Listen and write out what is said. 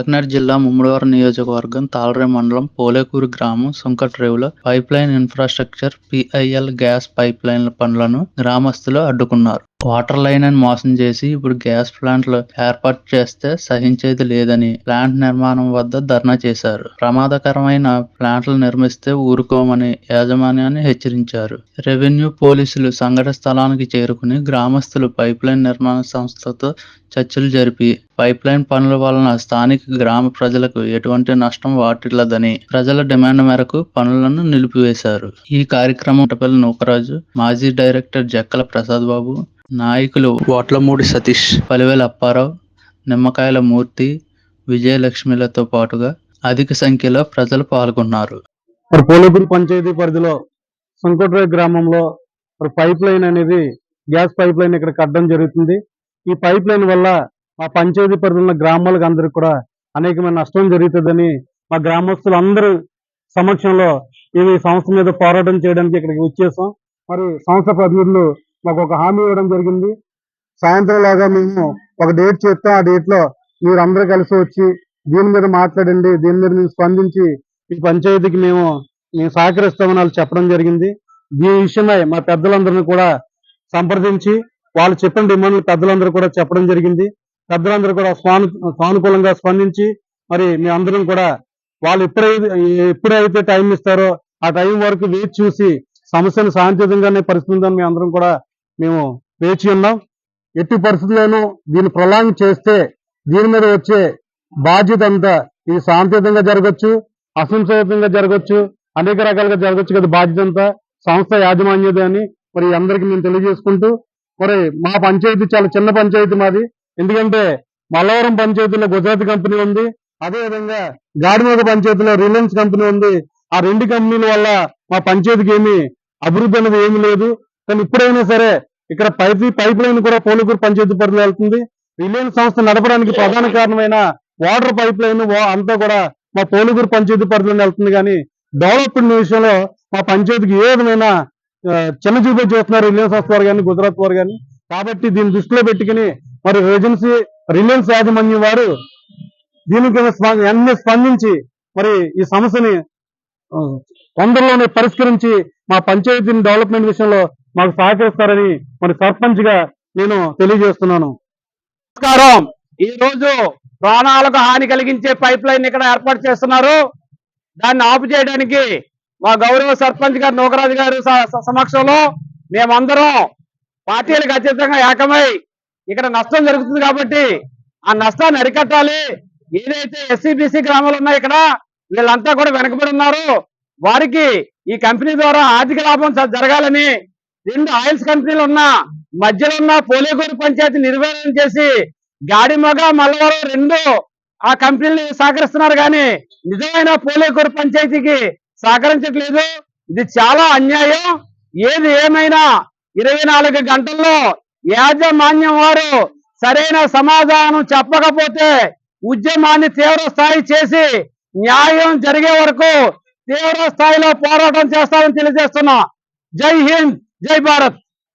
కాకినాడ జిల్లా ముమ్మడివారం నియోజకవర్గం తాళరే మండలం పోలేకూరు గ్రామం సుంకట్రేవులో pipeline infrastructure PIL gas pipe లైన్ల పనులను గ్రామస్తులు అడ్డుకున్నారు. వాటర్ లైన్ అని మోసం చేసి ఇప్పుడు గ్యాస్ ప్లాంట్లు ఏర్పాటు చేస్తే సహించేది లేదని ప్లాంట్ నిర్మాణం వద్ద ధర్నా చేశారు. ప్రమాదకరమైన ప్లాంట్లు నిర్మిస్తే ఊరుకోమని యాజమాన్యాన్ని హెచ్చరించారు. రెవెన్యూ పోలీసులు సంఘటన స్థలానికి చేరుకుని గ్రామస్తులు పైప్లైన్ నిర్మాణ సంస్థతో చర్చలు జరిపి పైప్ లైన్ పనుల వలన స్థానిక గ్రామ ప్రజలకు ఎటువంటి నష్టం వాటిల్లదని ప్రజల డిమాండ్ మేరకు పనులను నిలిపివేశారు. ఈ కార్యక్రమం నూకరాజు మాజీ డైరెక్టర్ జక్కల ప్రసాద్ బాబు నాయకులు వాట్లమూడి సతీష్ పలివేల అప్పారావు నిమ్మకాయల మూర్తి విజయలక్ష్మిలతో పాటుగా అధిక సంఖ్యలో ప్రజలు పాల్గొన్నారు. మరి పంచాయతీ పరిధిలో సంకోట్రాయ్ గ్రామంలో మరి పైప్ లైన్ అనేది గ్యాస్ పైప్ లైన్ ఇక్కడ కట్టడం జరుగుతుంది. ఈ పైప్ లైన్ వల్ల మా పంచాయతీ పరిధిలో ఉన్న గ్రామాలకు అందరికి కూడా అనేకమైన నష్టం జరుగుతుందని మా గ్రామస్తులు అందరూ సమక్షంలో ఈ సంస్థ మీద పోరాటం చేయడానికి ఇక్కడికి వచ్చేసాం. మరి సంస్థ ప్రతినిధులు మాకు ఒక హామీ ఇవ్వడం జరిగింది. సాయంత్రం లాగా మేము ఒక డేట్ చెప్తే. ఆ డేట్లో మీరు అందరూ కలిసి వచ్చి దీని మీద మాట్లాడండి. దీని మీద మేము స్పందించి ఈ పంచాయతీకి మేము మేము సహకరిస్తామని వాళ్ళు చెప్పడం జరిగింది. దీని విషయమై మా పెద్దలందరినీ కూడా సంప్రదించి వాళ్ళు చెప్పిన డిమాండ్లు పెద్దలందరూ కూడా చెప్పడం జరిగింది. పెద్దలందరూ కూడా స్వాను సానుకూలంగా స్పందించి మరి మీ అందరం కూడా వాళ్ళు ఎప్పుడైతే ఎప్పుడైతే టైం ఇస్తారో ఆ టైం వరకు వేచి చూసి సమస్యను శాంతియుతంగానే పరిస్థితుందని మీ అందరం కూడా మేము వేచి ఉన్నాం. ఎట్టి పరిస్థితుల్లోనూ దీన్ని ప్రొలాంగ్ చేస్తే దీని మీద వచ్చే బాధ్యత అంతా ఇది శాంతియుతంగా జరగచ్చు అసంశయుతంగా జరగచ్చు అనేక రకాలుగా జరగచ్చు కదా బాధ్యత అంతా. సంస్థ యాజమాన్యత అని మరి అందరికి మేము తెలియజేసుకుంటూ మరి మా పంచాయతీ చాలా చిన్న పంచాయతీ మాది. ఎందుకంటే మల్లవరం పంచాయతీలో గుజరాత్ కంపెనీ ఉంది అదే విధంగా పంచాయతీలో రిలయన్స్ కంపెనీ ఉంది. ఆ రెండు కంపెనీల వల్ల మా పంచాయతీకి ఏమి అభివృద్ధి అనేది ఏమీ లేదు. కానీ ఇప్పుడైనా సరే ఇక్కడ పైప్ పైప్ లైన్ కూడా పోలికూరు పంచాయతీ పరిధిలో వెళ్తుంది. రిలయన్స్ సంస్థ నడపడానికి ప్రధాన కారణమైన వాటర్ పైప్ లైన్ అంతా కూడా మా పోలికూరు పంచాయతీ పరిధిలోనే వెళ్తుంది. కానీ డెవలప్మెంట్ విషయంలో మా పంచాయతీకి ఏ విధమైన ఆ, చిన్న చూపే చేస్తున్నారు రిలయన్స్ సంస్థ వారు కానీ గుజరాత్ వారు కానీ. కాబట్టి దీన్ని దృష్టిలో పెట్టుకుని మరి ఏజెన్సీ రిలయన్స్ యాజమాన్యం వారు దీనికి స్ప- వెంటనే స్పందించి మరి ఈ సమస్యని తొందరలోనే పరిష్కరించి మా పంచాయతీని డెవలప్మెంట్ విషయంలో మాకు సహకరిస్తారని మరి సర్పంచ్గా నేను తెలియజేస్తున్నాను. నమస్కారం. ఈ రోజు ప్రాణాలకు హాని కలిగించే పైప్ లైన్ ఇక్కడ ఏర్పాటు చేస్తున్నారు. దాన్ని ఆపు చేయడానికి మా గౌరవ సర్పంచ్ గారు నూకరాజు గారు స- స- సమక్షంలో మేమందరం పార్టీలకు అత్యంతంగా ఏకమై ఇక్కడ నష్టం జరుగుతుంది కాబట్టి ఆ నష్టాన్ని అరికట్టాలి. ఏదైతే ఎస్సీబీసీ గ్రామాలు ఉన్నాయి ఇక్కడ వీళ్ళంతా కూడా వెనకబడి ఉన్నారు. వారికి ఈ కంపెనీ ద్వారా ఆర్థిక లాభం జరగాలని రెండు ఆయిల్స్ కంపెనీలు ఉన్న మధ్యలో ఉన్న పోలేగూరు పంచాయతీ నిర్వహణ చేసి గాడిమగ మల్లవరం రెండు ఆ కంపెనీలు సహకరిస్తున్నారు కానీ నిజమైన పోలేకూరు పంచాయతీకి సహకరించట్లేదు. ఇది చాలా అన్యాయం. ఏది ఏమైనా ఇరవై నాలుగు గంటల్లో యాజమాన్యం వారు సరైన సమాధానం చెప్పకపోతే ఉద్యమాన్ని తీవ్ర స్థాయి చేసి న్యాయం జరిగే వరకు తీవ్ర స్థాయిలో పోరాటం చేస్తామని తెలియజేస్తున్నా. జై హింద్! జై భారత్